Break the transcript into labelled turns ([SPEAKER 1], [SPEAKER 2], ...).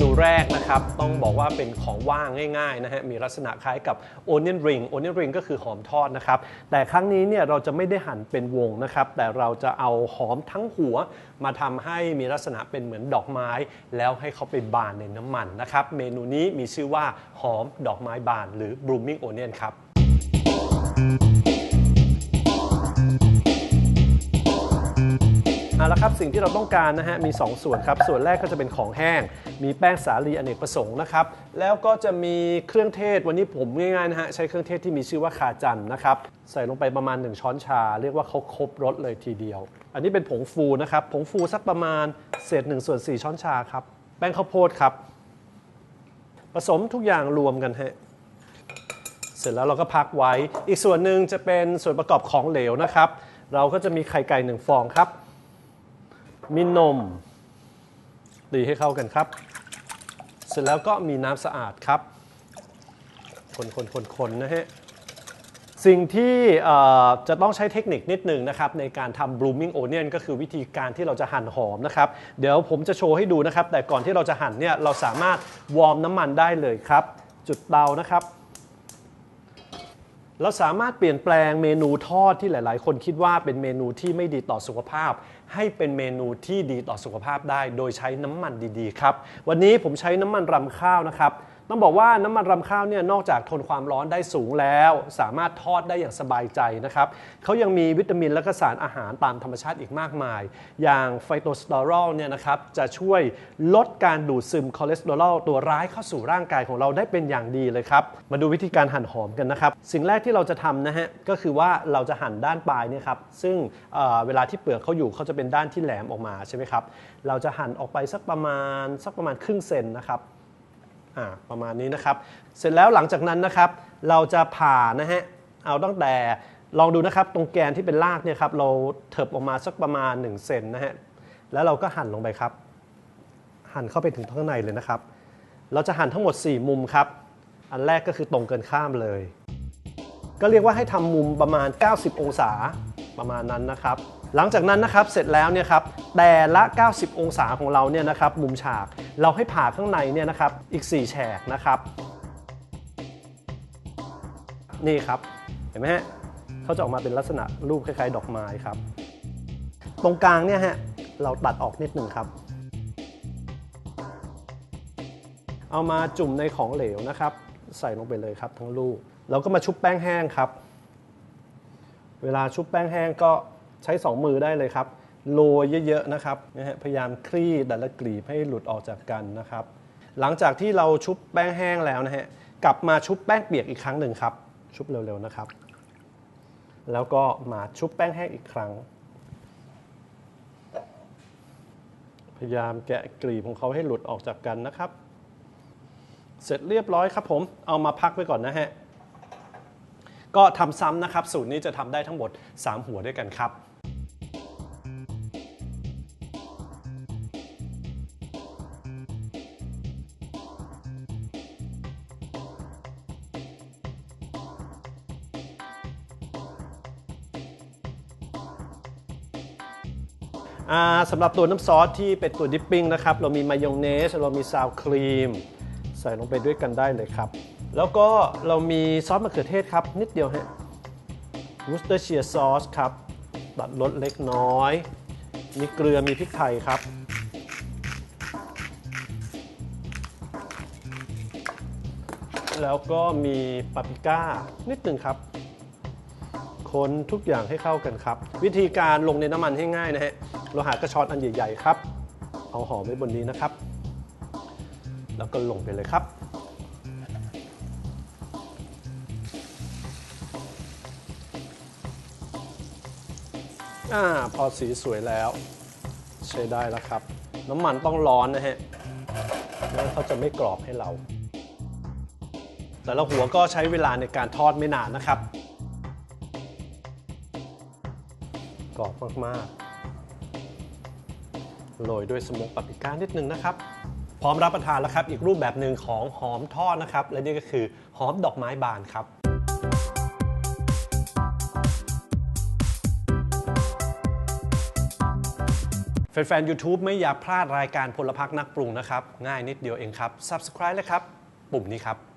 [SPEAKER 1] นูแรกนะครับต้องบอกว่าเป็นของว่างง่ายๆนะฮะมีลักษณะคล้ายกับ onion ring onion ring ก็คือหอมทอดนะครับแต่ครั้งนี้เนี่ยเราจะไม่ได้หั่นเป็นวงนะครับแต่เราจะเอาหอมทั้งหัว มาทำให้มีลักษณะเป็นเหมือนดอกไม้ แล้วให้เขาไปบานในน้ำมันนะครับเมนูนี้มีชื่อว่าหอมดอกไม้บาน หรือ blooming onion ครับ เอาละครับสิ่งที่เราต้องการนะฮะมี 2 ส่วนครับ ส่วนแรกก็จะเป็นของแห้ง มีแป้งสาลีอเนกประสงค์นะครับ แล้วก็จะมีเครื่องเทศวันนี้ผมง่ายๆนะฮะใช้เครื่องเทศที่มีชื่อว่าคาจันนะครับ ใส่ลงไปประมาณ 1 ช้อนชา เรียกว่าเขาครบรสเลยทีเดียว อันนี้เป็นผงฟูนะครับผงฟูสักประมาณเศษ1ส่วน4ช้อนชาครับแป้งข้าวโพดครับ ผสมทุกอย่างรวมกันฮะเสร็จแล้วเราก็พักไว้ อีกส่วนหนึ่งจะเป็นส่วนประกอบของเหลวนะครับ เราก็จะมีไข่ไก่หนึ่งฟองครับ มีนมตีให้เข้ากันครับ เสร็จแล้วก็มีน้ำสะอาดครับ คนคนคนคนนะฮะสิ่งที่จะต้องใช้เทคนิคนิดหนึ่งนะครับในการทำ blooming onion ก็คือวิธีการที่เราจะหั่นหอมนะครับ เดี๋ยวผมจะโชว์ให้ดูนะครับ แต่ก่อนที่เราจะหั่นเนี่ยเราสามารถวอร์มน้ำมันได้เลยครับ จุดเตานะครับ เราสามารถเปลี่ยนแปลงเมนูทอดที่หลาย ๆ คนคิดว่าเป็นเมนูที่ไม่ดีต่อสุขภาพ ให้เป็นเมนูที่ดีต่อสุขภาพได้ โดยใช้น้ำมันดีๆครับ วันนี้ผมใช้น้ำมันรำข้าวนะครับ ต้องบอกว่าน้ำมันรำข้าวเนี่ยนอกจากทนความร้อนได้สูงแล้ว สามารถทอดได้อย่างสบายใจนะครับเขายังมีวิตามินและก็สารอาหารตามธรรมชาติอีกมากมาย อย่างไฟโตสเตอรอลเนี่ยนะครับจะช่วยลดการดูดซึมคอเลสเตอรอลตัวร้ายเข้าสู่ร่างกายของเราได้เป็นอย่างดีเลยครับมาดูวิธีการหั่นหอมกันนะครับ สิ่งแรกที่เราจะทำนะฮะก็คือว่าเราจะหั่นด้านปลายเนี่ยครับซึ่งเเวลาที่เปลือกเขาอยู่เขาจะเป็นด้านที่แหลมออกมาใช่ไหมครับเราจะหั่นออกไปสักประมาณสักประมาณครึ่งเซนนะครับ อ่าประมาณนี้นะครับ เสร็จแล้วหลังจากนั้นนะครับ เราจะผ่านะฮะเอาตั้งแต่ลองดูนะครับตรงแกนที่เป็นรากเนี่ยครับเราเถิบออกมาสักประมาณ1เซนนะฮะแล้วเราก็หั่นลงไปครับ หั่นเข้าไปถึงข้างในเลยนะครับ เราจะหั่นทั้งหมด 4 มุมครับ อันแรกก็คือตรงเกินข้ามเลย ก็เรียกว่าให้ทำมุมประมาณ 90 องศา ประมาณนั้นนะครับ หลังจากนั้นนะครับเสร็จแล้วเนี่ยครับแต่ละ 90 องศาของเราเนี่ยนะครับมุมฉากเราให้ผ่าข้างในเนี่ยนะครับอีก 4 แฉกนะครับ นี่ครับเห็นไหมฮะเขาจะออกมาเป็นลักษณะรูปคล้ายๆ ดอกไม้ครับ ตรงกลางเนี่ยฮะเราตัดออกนิดหนึ่งครับ เอามาจุ่มในของเหลวนะครับ ใส่ลงไปเลยครับทั้งลูก เราก็มาชุบแป้งแห้งครับ เวลาชุบแป้งแห้งก็ใช้ 2 มือได้เลยครับ โรยเยอะๆนะครับนะฮะพยายามคลี่แต่ละกลีบให้หลุดออกจากกันนะครับ หลังจากที่เราชุบแป้งแห้งแล้วนะฮะกลับมาชุบแป้งเปียกอีกครั้งหนึ่งครับ ชุบเร็วๆนะครับ แล้วก็มาชุบแป้งแห้งอีกครั้ง พยายามแกะกลีบของเขาให้หลุดออกจากกันนะครับ เสร็จเรียบร้อยครับผมเอามาพักไว้ก่อนนะฮะ ก็ทำซ้ำนะครับ สูตรนี้จะทำได้ทั้งหมด 3 หัวด้วยกันครับสำหรับตัวน้ำซอสที่เป็นตัวดิปปิ้งนะครับ เรามีมายองเนส เรามีซาวครีม ใส่ลงไปด้วยกันได้เลยครับ แล้วก็เรามีซอสมะเขือเทศครับ นิดเดียวฮะวูสเตอร์เชียร์ซอสครับตัดรสเล็กน้อย มีเกลือมีพริกไทยครับ แล้วก็มีปาปริก้านิดหนึ่งครับ คนทุกอย่างให้เข้ากันครับ วิธีการลงในน้ำมันให้ง่ายนะฮะเราหากระชอนอันใหญ่ ๆ ครับ เอาหอมไว้บนนี้นะครับ แล้วก็ลงไปเลยครับ อ่าพอสีสวยแล้ว ใช้ได้แล้วครับ น้ำมันต้องร้อนนะฮะไม่งั้นเขาจะไม่กรอบให้เรา แต่ละหัวก็ใช้เวลาในการทอดไม่นานนะครับ กรอบมากๆโรยด้วยสมกปาปริก้านิดนึงนะครับ พร้อมรับประทานแล้วครับ อีกรูปแบบหนึ่งของหอมทอดนะครับ และนี่ก็คือหอมดอกไม้บานครับ แฟนๆ YouTube ไม่อยากพลาดรายการพลพักนักปรุงนะครับ ง่ายนิดเดียวเองครับ Subscribe เลยครับ ปุ่มนี้ครับ